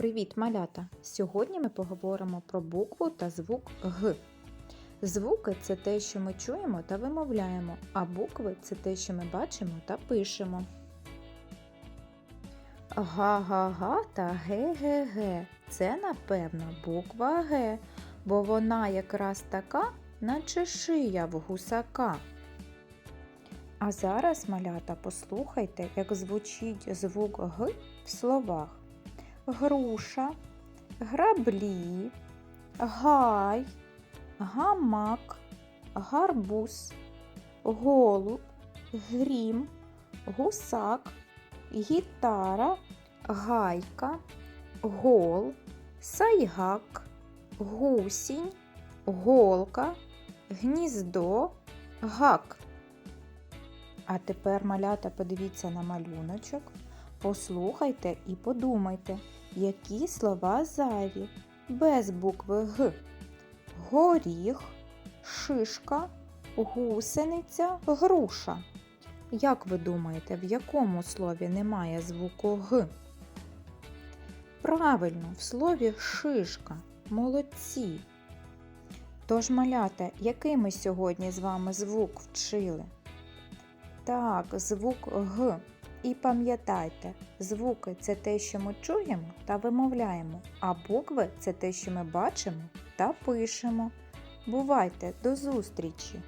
Привіт, малята! Сьогодні ми поговоримо про букву та звук Г. Звуки це те, що ми чуємо та вимовляємо, а букви це те, що ми бачимо та пишемо. Га-га-га та ге-ге-ге. Це, напевно, буква Г, бо вона якраз така, наче шия в гусака. А зараз, малята, послухайте, як звучить звук Г в словах груша, граблі, гай, гамак, гарбуз, голуб, грім, гусак, гітара, гайка, гол, сайгак, гусінь, голка, гніздо, гак. А тепер, малята, подивіться на малюночок. Послухайте і подумайте, які слова зайві без букви Г. Горіх, шишка, гусениця, груша. Як ви думаєте, в якому слові немає звуку Г? Правильно, в слові шишка. Молодці. Тож, малята, який ми сьогодні з вами звук вчили? Так, звук Г. І пам'ятайте, звуки це те, що ми чуємо та вимовляємо, а букви це те, що ми бачимо та пишемо. Бувайте, до зустрічі!